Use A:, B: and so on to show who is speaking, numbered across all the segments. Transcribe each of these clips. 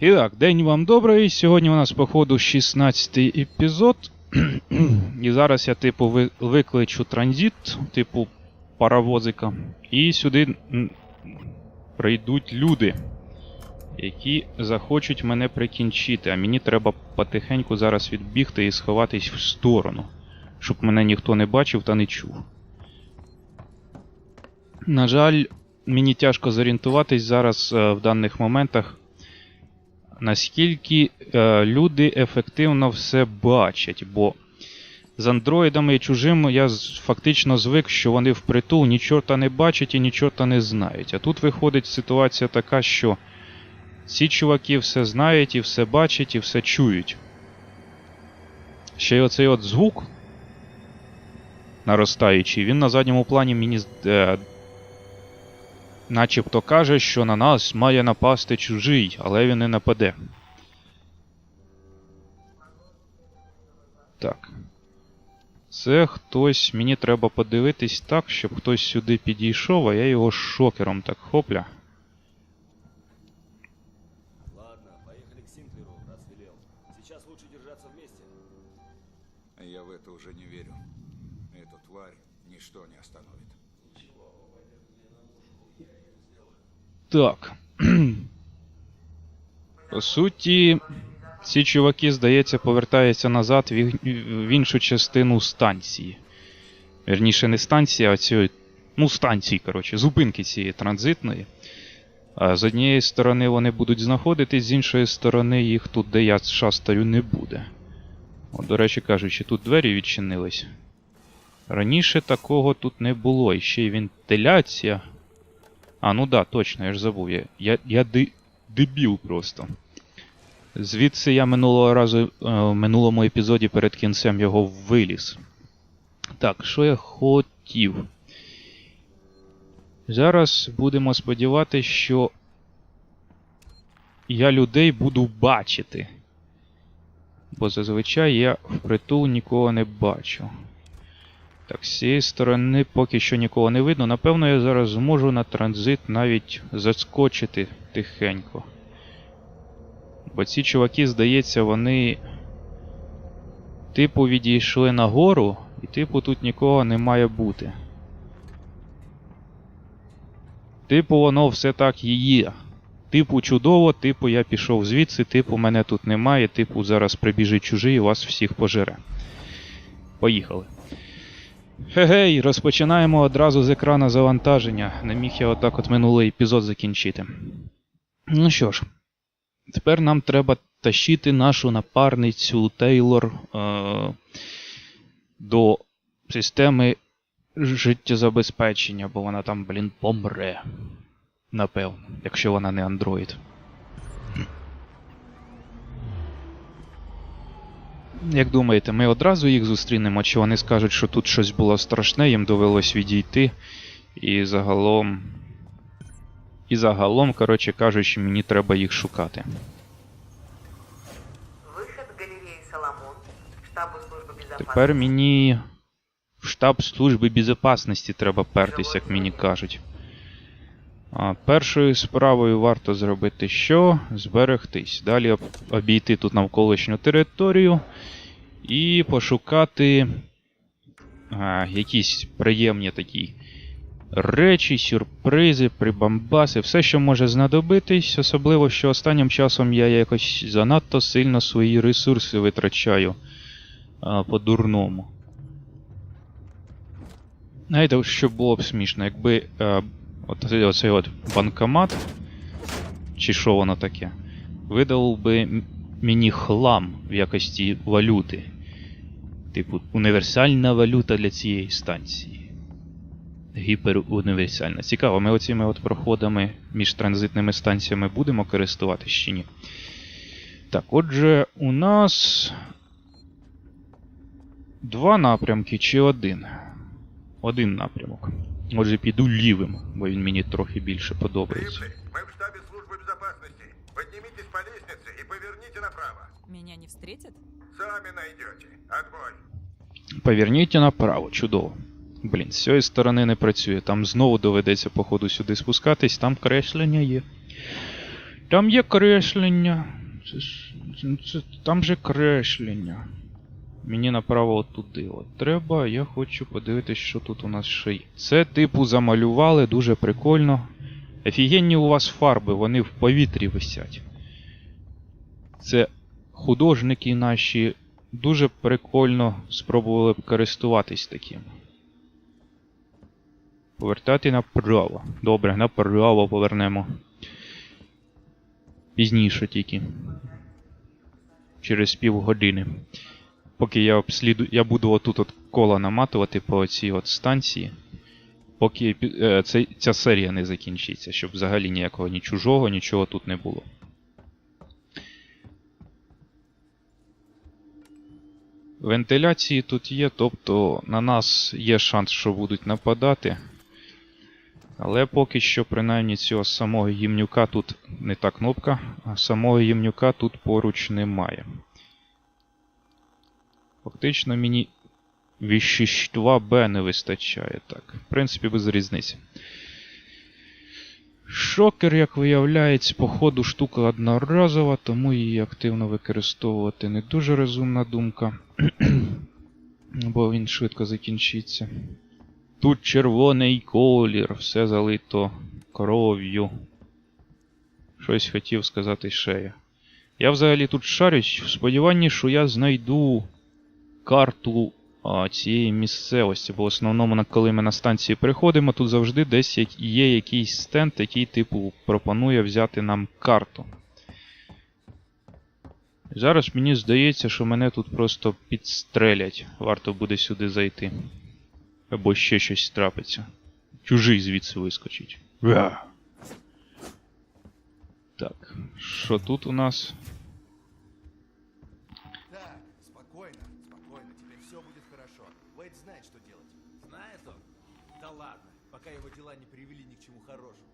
A: І так, день вам добрий. Сьогодні у нас, походу, 16 й епізод. І зараз я, типу, викличу транзит, типу паровозика. І сюди прийдуть люди, які захочуть мене прикінчити. А мені треба потихеньку зараз відбігти і сховатись в сторону, щоб мене ніхто не бачив та не чув. На жаль, мені тяжко зорієнтуватись зараз е, в даних моментах, наскільки е, люди ефективно все бачать, бо з андроїдами і чужими я фактично звик, що вони впритул ні чорта не бачать і ні не знають. А тут виходить ситуація така, що ці чуваки все знають і все бачать і все чують. Ще й оцей от звук наростаючий, він на задньому плані мені е, начебто каже, що на нас має напасти чужий, але він не нападе. Так. Це хтось. Мені треба подивитись так, щоб хтось сюди підійшов, а я його шокером так хопля. Так. По суті, ці чуваки, здається, повертаються назад в, іншу частину станції. Вірніше, не станції, а цієї. Ну, станції, коротше, зупинки цієї транзитної. А з однієї сторони вони будуть знаходитись, з іншої сторони їх тут, де я шастарю, не буде. От, до речі кажучи, тут двері відчинились. Раніше такого тут не було, і ще й вентиляція. А, ну да, точно, я ж забув. Я, я, я ди, дебіл просто. Звідси я минулого разу е, в минулому епізоді перед кінцем його виліз. Так, що я хотів? Зараз будемо сподіватися, що я людей буду бачити. Бо зазвичай я впритул нікого не бачу. Так, з цієї сторони поки що нікого не видно. Напевно, я зараз зможу на транзит навіть заскочити тихенько. Бо ці чуваки, здається, вони. Типу відійшли нагору, і типу тут нікого не має бути. Типу, воно все так і є. Типу, чудово, типу, я пішов звідси, типу, мене тут немає, типу, зараз прибіжить чужий і вас всіх пожере. Поїхали. Гей, розпочинаємо одразу з екрана завантаження. Не міг я отак от минулий епізод закінчити. Ну що ж, тепер нам треба тащити нашу напарницю Тейлор е- до системи життєзабезпечення, бо вона там, блін, помре. Напевно, якщо вона не андроїд. Як думаєте, ми одразу їх зустрінемо, чи вони скажуть, що тут щось було страшне, їм довелось відійти. І загалом. І загалом, коротше кажучи, мені треба їх шукати. Тепер мені в штаб Служби безпечності треба пертись, як мені кажуть. А, першою справою варто зробити що? Зберегтись. Далі обійти тут навколишню територію і пошукати а, якісь приємні такі речі, сюрпризи, прибамбаси, все, що може знадобитись, особливо, що останнім часом я якось занадто сильно свої ресурси витрачаю а, по-дурному. Знаєте, що було б смішно, якби е, от, цей- оцей от банкомат, чи що воно таке, видав би мені хлам в якості валюти. Типу, універсальна валюта для цієї станції. Гіперуніверсальна. Цікаво, ми оціми от проходами між транзитними станціями будемо користуватись чи ні. Так, отже, у нас два напрямки чи один? Один напрямок. Отже, піду лівим, бо він мені трохи більше подобається.
B: Мы в штабе службы безопасности. Поднимитесь по лестнице и поверните направо.
C: Меня не встретят?
B: Сами найдете. Отбой.
A: Поверніть направо, чудово. Блін, з цієї сторони не працює. Там знову доведеться, походу, сюди спускатись, там креслення є. Там є креслення. Це. Це, це, там же креслення. Мені направо туди. От треба, я хочу подивитись, що тут у нас ще є. Це, типу, замалювали, дуже прикольно. Офігенні у вас фарби, вони в повітрі висять. Це художники наші дуже прикольно спробували б користуватись таким. Повертати направо. Добре, направо повернемо. Пізніше тільки. Через півгодини. Поки я обсліду... я буду отут от кола наматувати по цій от станції. Поки е, цей- ця серія не закінчиться, щоб взагалі ніякого ні чужого, нічого тут не було. Вентиляції тут є, тобто на нас є шанс, що будуть нападати. Але поки що, принаймні, цього самого гімнюка тут не та кнопка, а самого гімнюка тут поруч немає. Фактично мені віщества Б не вистачає. Так, в принципі, без різниці. Шокер, як виявляється, по ходу штука одноразова, тому її активно використовувати не дуже розумна думка. Бо він швидко закінчиться. Тут червоний колір, все залито кров'ю. Щось хотів сказати ще я. Я взагалі тут шарюсь в сподіванні, що я знайду карту а, цієї місцевості, бо в основному, коли ми на станції приходимо, тут завжди десь є якийсь стенд, який, типу, пропонує взяти нам карту. Зараз мені здається, що мене тут просто підстрелять. Варто буде сюди зайти. Або ще щось трапиться. Чужий звідси вискочить. Так, що тут у нас?
C: Так, спокойно, спокойно, теперь все будет хорошо. Уэйд знает, что делать.
D: Знает он? Да ладно, пока его дела не привели ни к чему хорошему.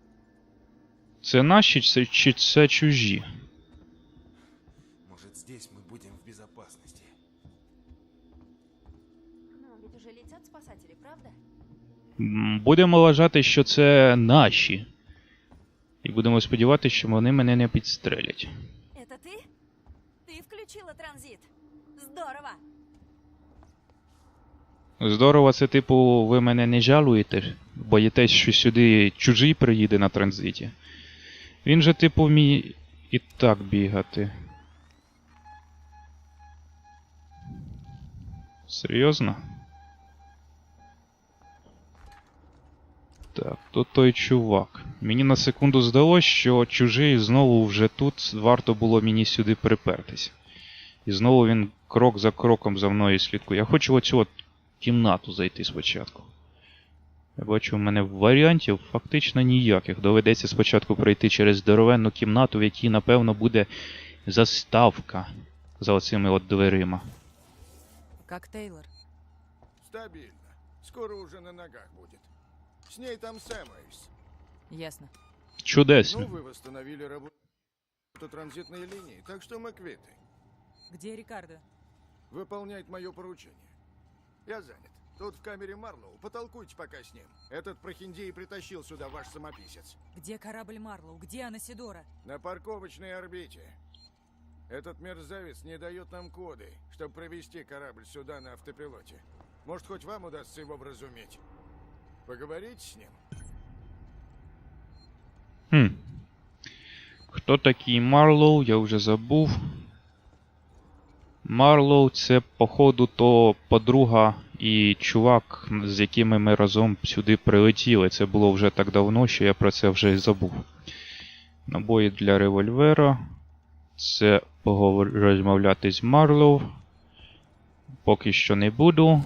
A: Це наші це, чи це чужі?
C: Может, здесь мы будем в безопасности.
E: Ну, ведь уже летят спасатели, правда?
A: М, Будемо вважати, що це наші. І будемо сподіватися, що вони мене не підстрелять.
E: Это ты? Ты включила транзит. Здорово.
A: Здорово, це типу, ви мене не жалуєте, боїтесь, що сюди чужий приїде на транзиті. Він же, типу, вміє і так бігати. Серйозно? Так, то той чувак. Мені на секунду здалось, що чужий знову вже тут варто було мені сюди припертись. І знову він крок за кроком за мною слідкує. Я хочу оцю от кімнату зайти спочатку. Я бачу, у мене варіантів фактично ніяких. Доведеться спочатку пройти через здоровенну кімнату, в якій, напевно, буде заставка за оцими от дверима.
F: Как Тейлор.
G: Стабильно. Скоро уже на ногах будет. С ней там Сэмэйс.
F: Ясно.
G: Ну,
A: Чудесно.
G: вы восстановили работу транзитной линии, так что мы квиты.
F: Где Рикардо?
G: Выполнять мое поручение. Я занят. Тут в камере Марлоу. Потолкуйте пока с ним. Этот прохиндей притащил сюда ваш самописец.
F: Где корабль Марлоу? Где Анасидора?
G: На парковочной орбите. Этот мерзавец не дает нам коды, чтобы провести корабль сюда на автопилоте. Может, хоть вам удастся его вразуметь? Поговорите с ним?
A: Хм. Хто такий Марлоу, я вже забув. Марлоу це, походу, то подруга і чувак, з якими ми разом сюди прилетіли. Це було вже так давно, що я про це вже й забув. Набої для револьвера. Це розмовляти з Марлоу. Поки що не буду.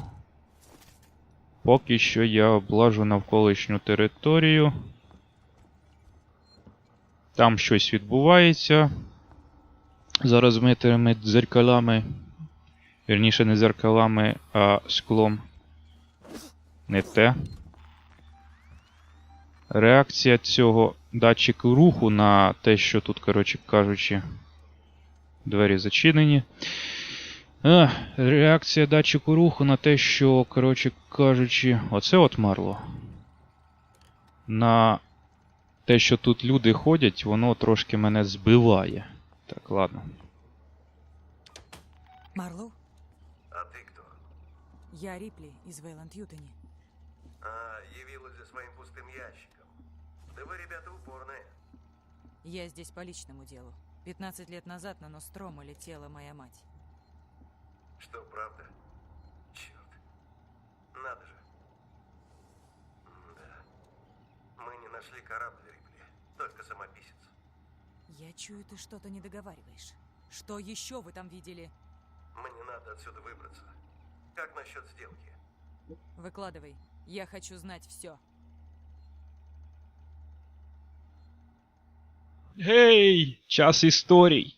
A: Поки що я облажу навколишню територію. Там щось відбувається. За розмитими дзеркалами. Вірніше, не дзеркалами, а склом. Не те. Реакція цього датчику руху на те, що тут, коротше кажучи, двері зачинені. А, реакція датчику руху на те, що, коротше кажучи, оце от Марло. На те, що тут люди ходять, воно трошки мене збиває. Так, ладно.
F: Марлоу?
B: А ты кто?
F: Я Рипли из Вейланд Ютани.
B: А, явилась за своим пустым ящиком. Да вы, ребята, упорные.
F: Я здесь по личному делу. 15 лет назад на Нострому летела моя мать.
B: Что, правда? Черт. Надо же. Да. Мы не нашли корабль, Рипли. Только самописец.
F: Я чую, ты что-то не договариваешь. Что еще вы там видели?
B: Мне надо отсюда выбраться. Как насчет сделки?
F: Выкладывай. Я хочу знать все.
A: Гей! Час історій.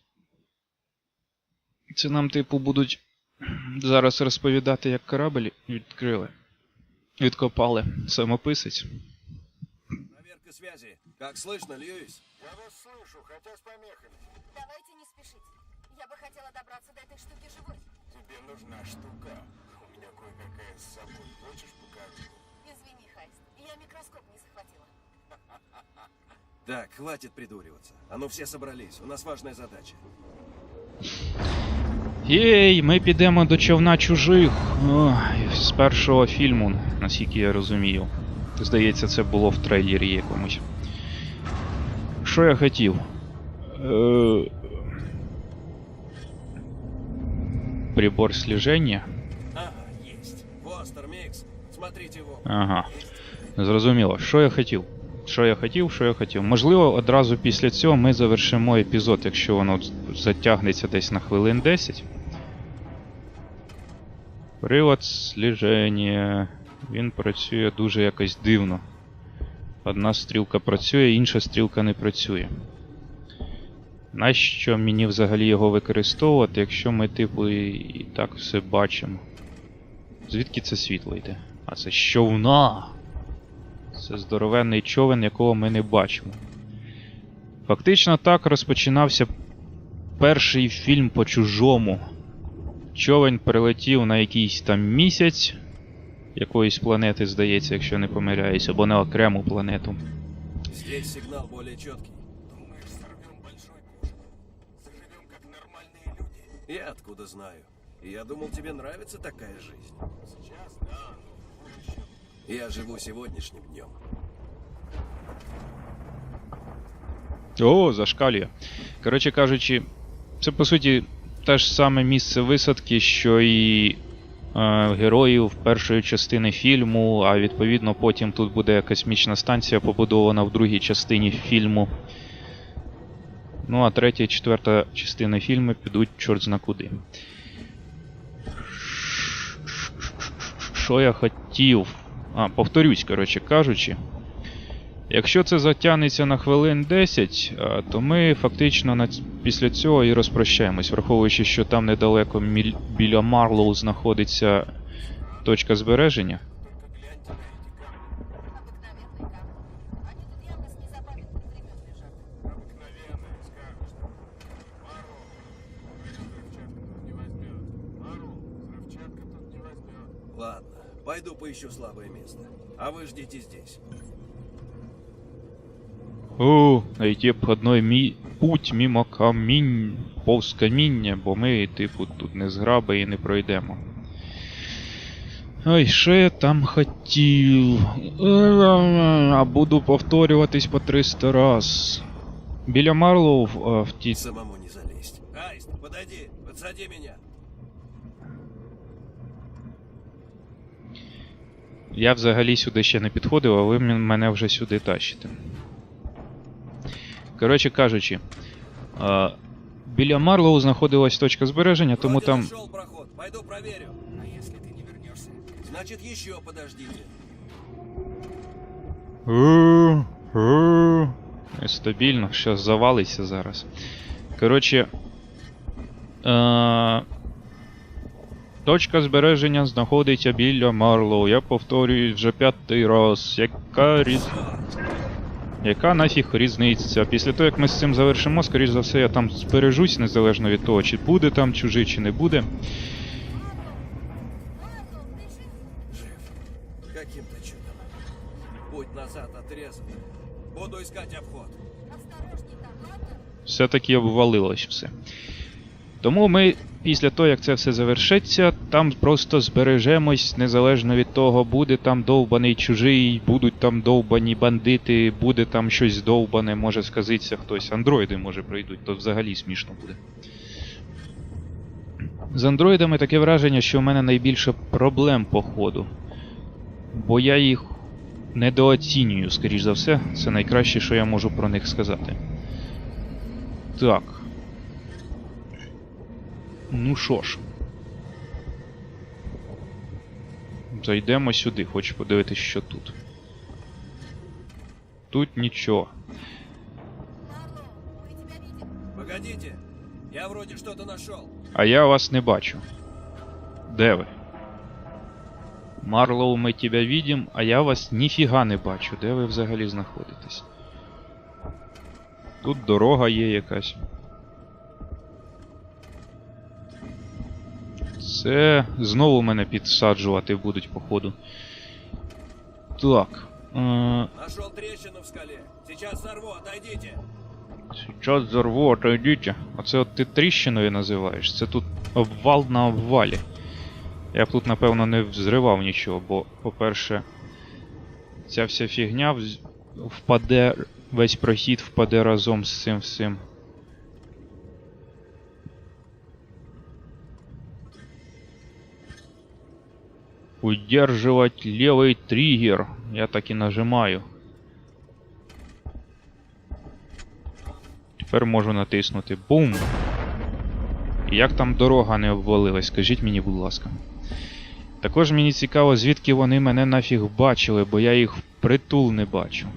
A: Це нам, типу, будуть зараз розповідати, як корабль відкрили. Відкопали самописець.
D: Проверка связи. Как слышно, Льюис?
G: Я вас слышу, хотя с помехами.
E: Давайте не спешить. Я бы хотела добраться до этой штуки живой.
G: Тебе нужна штука. У меня кое-какая с собой. Хочешь покажу?
E: Извини, Хайст. Я микроскоп не захватила.
D: Так, хватит придуриваться. А ну все собрались. У нас важная задача.
A: Єй, ми підемо до човна чужих. Ой, з першого фільму, наскільки я розумію. Здається, це було в трейлері якомусь. Що я хотів? Е... Прибор слеження?
D: Ага.
A: Зрозуміло. Що я хотів? Що я хотів, що я хотів. Можливо, одразу після цього ми завершимо епізод, якщо воно затягнеться десь на хвилин 10. Привод сліження. Він працює дуже якось дивно. Одна стрілка працює, інша стрілка не працює. Нащо мені взагалі його використовувати, якщо ми, типу, і, так все бачимо? Звідки це світло йде? А це з човна! Це здоровенний човен, якого ми не бачимо. Фактично так розпочинався перший фільм по чужому. Човен прилетів на якийсь там місяць якоїсь планети, здається, якщо не помиляюсь, або на окрему планету.
D: Здесь сигнал более четкий.
G: Думаешь, сорвем большой куш? Заживем как нормальные люди?
D: Я откуда знаю? Я думал, тебе нравится такая жизнь.
G: Сейчас, да, но.
D: Я живу сегодняшним днем.
A: О, зашкалює. Коротше кажучи, це по суті те ж саме місце висадки, що і героїв першої частини фільму, а відповідно потім тут буде космічна станція побудована в другій частині фільму. Ну, а третя і четверта частина фільму підуть чорт зна куди. Що я хотів? А, повторюсь, коротше кажучи. Якщо це затягнеться на хвилин 10, то ми фактично після цього і розпрощаємось, враховуючи, що там недалеко біля Марлоу знаходиться точка збереження.
D: Ладно, пойду поищу слабое место. А вы ждите здесь.
A: О, найти обходной мі... путь мімо камінь, повз каміння, бо ми, типу, тут не зграби і не пройдемо. Ой, що я там хотів? А буду повторюватись по 300 раз. Біля Марлоу в, в тій
D: Самому не залезть. Айст, подойди, подсади меня.
A: Я взагалі сюди ще не підходив, а ви мене вже сюди тащите. Коротше кажучи, а, біля Марлоу знаходилась точка збереження, тому там.
D: Пойду проверю.
G: А если ты не вернешься?
D: Значит, еще подождите.
A: Е, е, Нестабільно, завалиться зараз. Коротше. Е, точка збереження знаходиться біля Марлоу. Я повторюю вже п'ятий раз. Яка різ... Яка нафіг різниця? Після того, як ми з цим завершимо, скоріш за все, я там збережусь, незалежно від того, чи буде там чужий, чи не буде.
D: Каким-то чудом. Назад отрезан. Буду искать обход.
A: все-таки обвалилось все. Тому ми після того, як це все завершиться, там просто збережемось, незалежно від того, буде там довбаний чужий, будуть там довбані бандити, буде там щось довбане, може сказитися хтось. Андроїди, може, прийдуть, то взагалі смішно буде. З андроїдами таке враження, що в мене найбільше проблем по ходу. Бо я їх недооцінюю, скоріш за все. Це найкраще, що я можу про них сказати. Так. Ну що ж. Зайдемо сюди, хочу подивитись, що тут. Тут нічого.
D: Погодите, я вроде что-то нашел.
A: А я вас не бачу. Де ви? Марлоу, ми тебе видим, а я вас ніфіга не бачу. Де ви взагалі знаходитесь? Тут дорога є якась. Це знову мене підсаджувати будуть, походу. Так. Е,
D: Нашел трещину в скале. Сейчас сорву, отойдите.
A: Сейчас взорву, отойдите. Оце от ти тріщиною називаєш. Це тут обвал на обвалі. Я б тут, напевно, не взривав нічого, бо, по-перше, ця вся фігня впаде, весь прохід впаде разом з цим всім. Удерживать левый триггер. Я так і нажимаю. Тепер можу натиснути Бум. Як там дорога не обвалилась, скажіть мені, будь ласка. Також мені цікаво, звідки вони мене нафіг бачили, бо я їх впритул не бачу.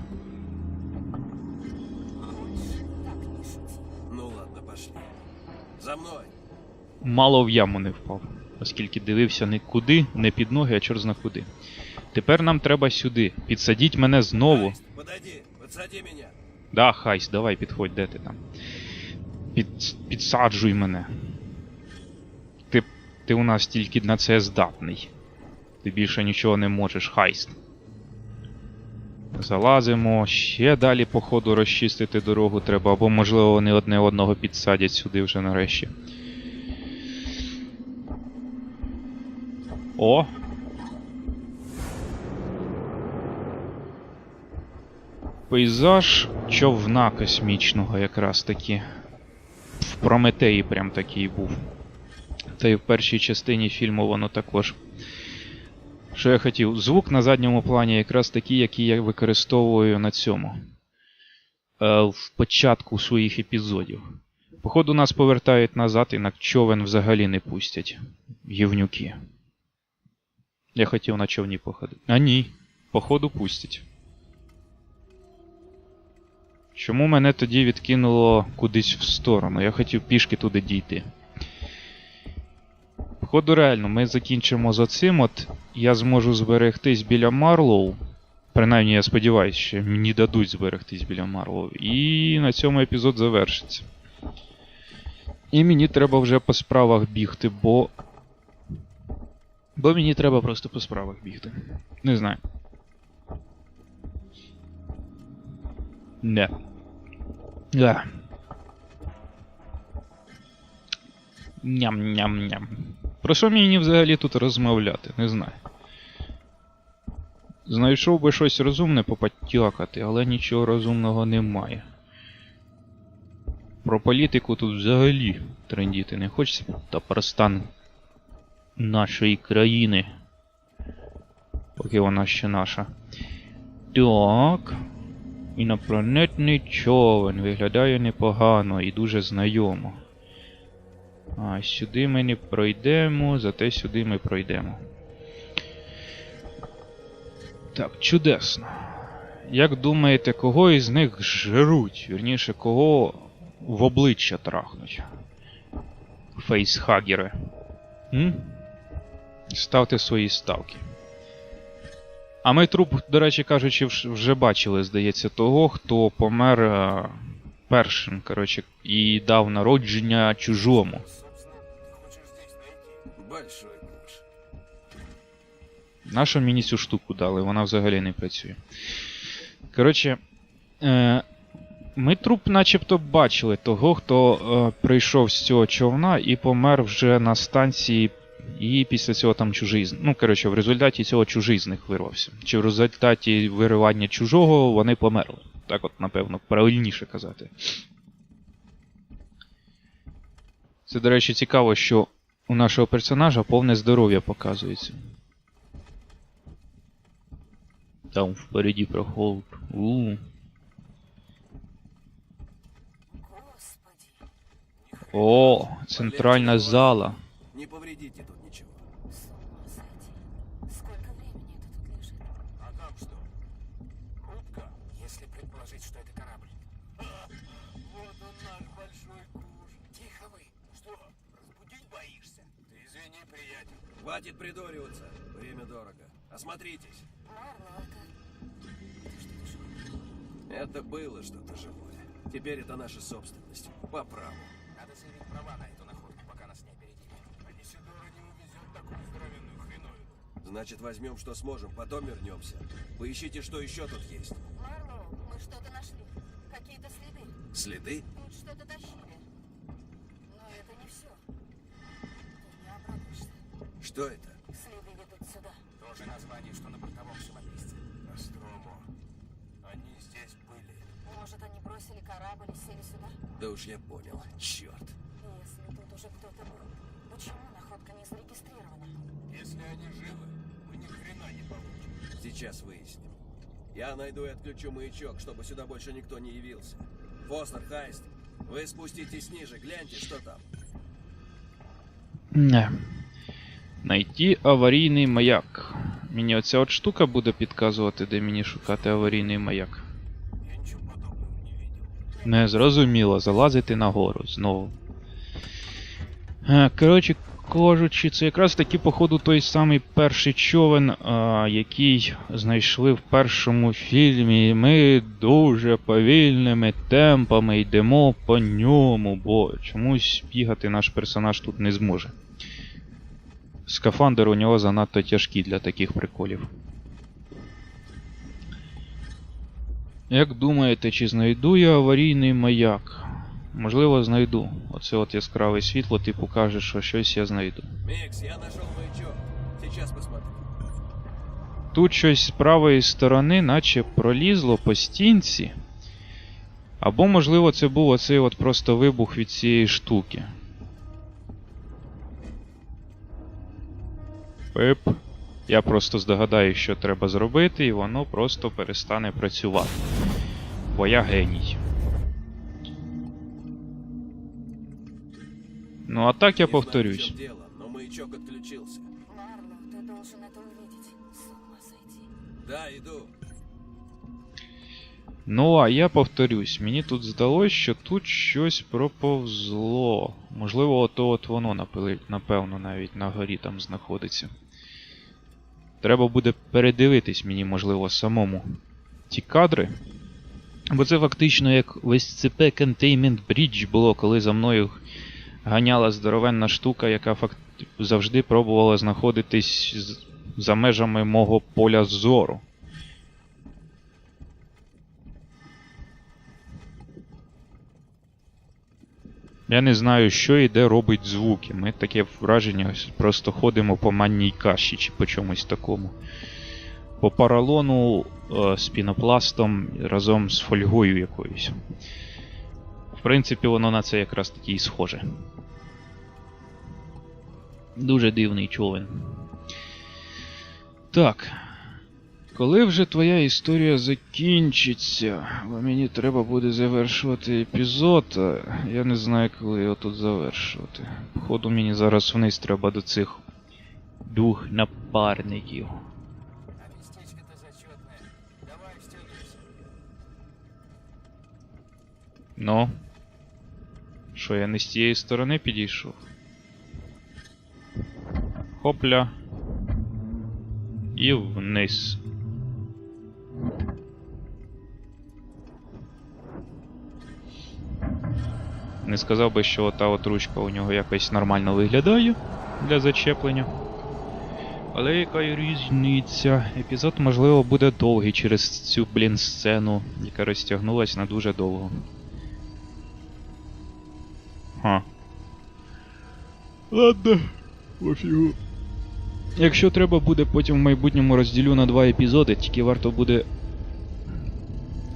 D: Ну ладно, пошли. За мной.
A: Мало в яму не впав, оскільки дивився не куди, не під ноги, а чорт зна куди. Тепер нам треба сюди. Підсадіть мене знову.
D: Аист, Подойди, подсади меня.
A: Да, Хайс, давай підходь, де ти там. Під, підсаджуй мене. Ти, ти у нас тільки на це здатний. Ти більше нічого не можеш, Хайст. Залазимо, ще далі, по ходу розчистити дорогу треба, або, можливо, вони одне одного підсадять сюди вже нарешті. О! Пейзаж човна космічного якраз таки. В Прометеї прям такий був. Та й в першій частині фільму воно також. Що я хотів? Звук на задньому плані якраз такий, який я використовую на цьому. Е, в початку своїх епізодів. Походу, нас повертають назад і на човен взагалі не пустять. Гівнюки. Я хотів на човні походити. А ні. Походу пустять. Чому мене тоді відкинуло кудись в сторону? Я хотів пішки туди дійти. Походу, реально, ми закінчимо за цим. От я зможу зберегтись біля Марлоу. Принаймні, я сподіваюся, що мені дадуть зберегтись біля Марлоу. І на цьому епізод завершиться. І мені треба вже по справах бігти, бо. Бо мені треба просто по справах бігти. Не знаю. Не. Да. Ням-ням-ням. Про що мені взагалі тут розмовляти? Не знаю. Знайшов би щось розумне попотякати, але нічого розумного немає. Про політику тут взагалі трендіти не хочеться. Та про стан нашої країни. Поки вона ще наша. Так. Інопланетний човен виглядає непогано і дуже знайомо. А сюди ми не пройдемо, зате сюди ми пройдемо. Так, чудесно. Як думаєте, кого із них жруть? Вірніше, кого в обличчя трахнуть? Фейсхагери. М? Ставте свої ставки. А ми труп, до речі кажучи, вже бачили, здається, того, хто помер е, першим, коротше, і дав народження чужому. Нашу мені цю штуку дали, вона взагалі не працює. Коротше, Е, ми труп начебто бачили того, хто е, прийшов з цього човна і помер вже на станції, і після цього там чужий. Ну, коротше, в результаті цього чужий з них вирвався. Чи в результаті виривання чужого вони померли. Так от, напевно, правильніше казати. Це, до речі, цікаво, що у нашого персонажа повне здоров'я показується. Там впереді проход. У. О, центральна зала.
C: Не повредите тут ничего.
E: С ума сойти. Сколько времени это тут лежит?
C: А там что? Рубка, если предположить, что это корабль. вот он наш большой куш. Тихо вы. Что, разбудить боишься? Ты извини, приятель. Хватит придуриваться. Время дорого. Осмотритесь.
E: Марло, это... Это.
C: Это было что-то живое. Теперь это наша собственность. По праву. Надо заявить права на эту Значит, возьмем, что сможем, потом вернемся. Поищите, что еще тут есть.
E: Марло, мы что-то нашли. Какие-то следы.
C: Следы?
E: Тут что-то тащили. Но это не все. Ты не обрадуешься.
C: Что это?
E: Следы ведут сюда.
C: Тоже название, что на бортовом живописце. Астромо. Они здесь были.
E: Может, они бросили корабль и сели сюда?
C: Да уж я понял. Черт.
E: Если тут уже кто-то был, почему находка не зарегистрирована?
C: Если они живы, мы ни хрена не получим. Сейчас выясним. Я найду и отключу маячок, чтобы сюда больше никто не явился. Фостер, Хайст, вы спуститесь ниже, гляньте, что там.
A: Не. Найти аварійний маяк. Мені оця от штука буде підказувати, де мені шукати аварійний маяк.
C: Я ничего подобного не видел.
A: Не зрозуміло, залазити нагору знову. Е, Коротше кажучи, це якраз таки, походу, той самий перший човен, а, який знайшли в першому фільмі. Ми дуже повільними темпами йдемо по ньому, бо чомусь бігати наш персонаж тут не зможе. Скафандр у нього занадто тяжкий для таких приколів. Як думаєте, чи знайду я аварійний маяк? Можливо, знайду. Оце от яскраве світло, типу каже, що щось я знайду.
C: Микс, я нашел маячок. Сейчас посмотрю.
A: Тут щось з правої сторони, наче пролізло по стінці. Або, можливо, це був оцей от просто вибух від цієї штуки. Пип. Я просто здогадаю, що треба зробити, і воно просто перестане працювати. Бо я геній. Ну а так я
C: Не
A: повторюсь.
C: чем дело, но маячок отключился.
E: Марло, ты должен это увидеть. С ума сойти.
C: Да, иду.
A: Ну, а я повторюсь, мені тут здалось, що тут щось проповзло. Можливо, ото от воно напили- напевно навіть на горі там знаходиться. Треба буде передивитись мені, можливо, самому ті кадри. Бо це фактично як в SCP Containment Bridge було, коли за мною ганяла здоровенна штука, яка факт... завжди пробувала знаходитись за межами мого поля зору. Я не знаю, що і де робить звуки. Ми таке враження просто ходимо по манній каші чи по чомусь такому. По паралону е, з пінопластом разом з фольгою якоюсь. В принципі, воно на це якраз таки і схоже. Дуже дивний човен. Так. Коли вже твоя історія закінчиться, бо мені треба буде завершувати епізод, а я не знаю, коли його тут завершувати. Походу, мені зараз вниз треба до цих двох напарників. Ну. Що, я не з тієї сторони підійшов? Хопля. І вниз. Не сказав би, що та от ручка у нього якось нормально виглядає для зачеплення. Але яка різниця? Епізод, можливо, буде довгий через цю, блін, сцену, яка розтягнулась на дуже довго. Ха. Ладно, пофігу. Якщо треба буде, потім в майбутньому розділю на два епізоди, тільки варто буде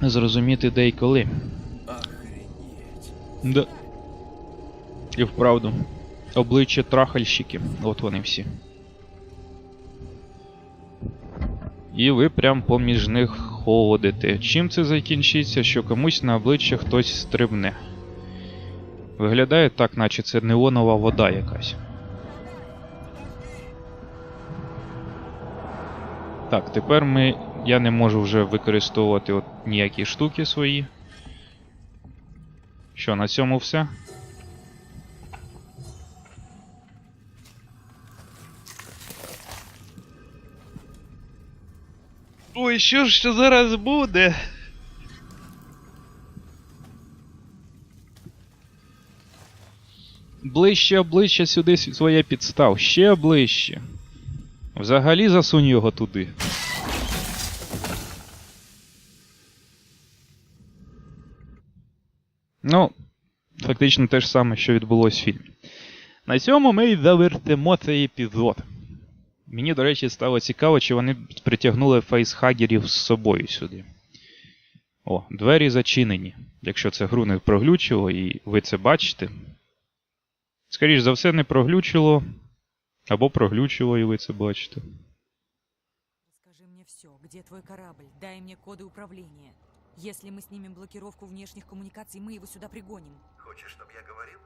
A: зрозуміти де і коли.
D: Охренеть.
A: Да. І вправду. Обличчя трахальщики. От вони всі. І ви прям поміж них ходите. Чим це закінчиться, що комусь на обличчя хтось стрибне? Виглядає так, наче це неонова вода якась. Так, тепер ми. Я не можу вже використовувати от ніякі штуки свої. Що, на цьому все? Ой, що ж це зараз буде? Ближче обличчя сюди своє підстав, ще ближче. Взагалі засунь його туди. Ну, фактично те ж саме, що відбулось в фільмі. На цьому ми й завертимо цей епізод. Мені, до речі, стало цікаво, чи вони притягнули фейсхагерів з собою сюди. О, двері зачинені. Якщо це гру не проглючило, і ви це бачите. Скоріше за все, не проглючило. Або проглючило, і ви це бачите.
F: Скажи мне все, где твой корабль? Дай мне коды управления. Если мы снимем блокировку внешних коммуникаций, мы его сюда пригоним.
B: Хочешь, чтобы я говорил?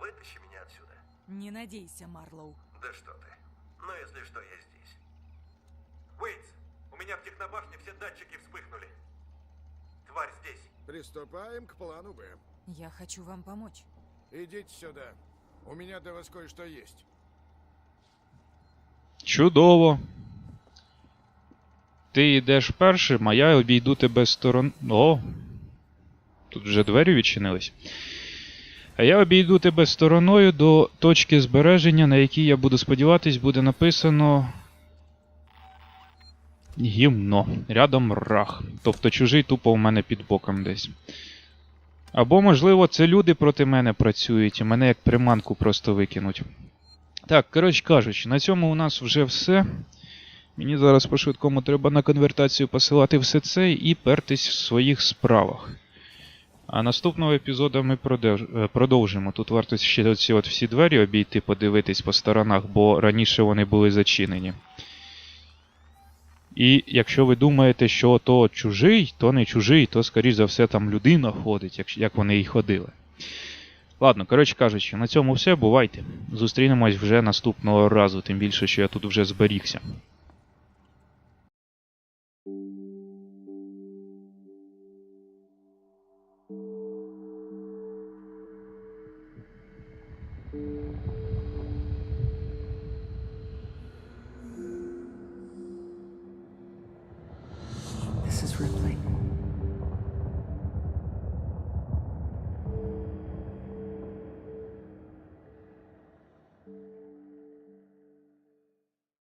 B: Вытащи меня отсюда.
F: Не надейся, Марлоу.
B: Да что ты. Но если что, я здесь. Уэйтс, у меня в технобашне все датчики вспыхнули. Тварь здесь.
G: Приступаем к плану Б.
F: Я хочу вам помочь.
G: Идите сюда. У меня для вас кое-что есть.
A: Чудово. Ти йдеш першим, а я обійду тебе сторон. О! Тут вже двері відчинились. А я обійду тебе стороною до точки збереження, на якій я буду сподіватись, буде написано. Гімно. Рядом рах. Тобто чужий тупо у мене під боком десь. Або, можливо, це люди проти мене працюють і мене як приманку просто викинуть. Так, коротше кажучи, на цьому у нас вже все. Мені зараз по-швидкому треба на конвертацію посилати все це і пертись в своїх справах. А наступного епізоду ми е, продовжимо. Тут варто ще оці от всі двері обійти, подивитись по сторонах, бо раніше вони були зачинені. І якщо ви думаєте, що то чужий, то не чужий, то, скоріш за все, там людина ходить, як, вони і ходили. Ладно, коротше кажучи, на цьому все. Бувайте. Зустрінемось вже наступного разу, тим більше, що я тут вже зберігся.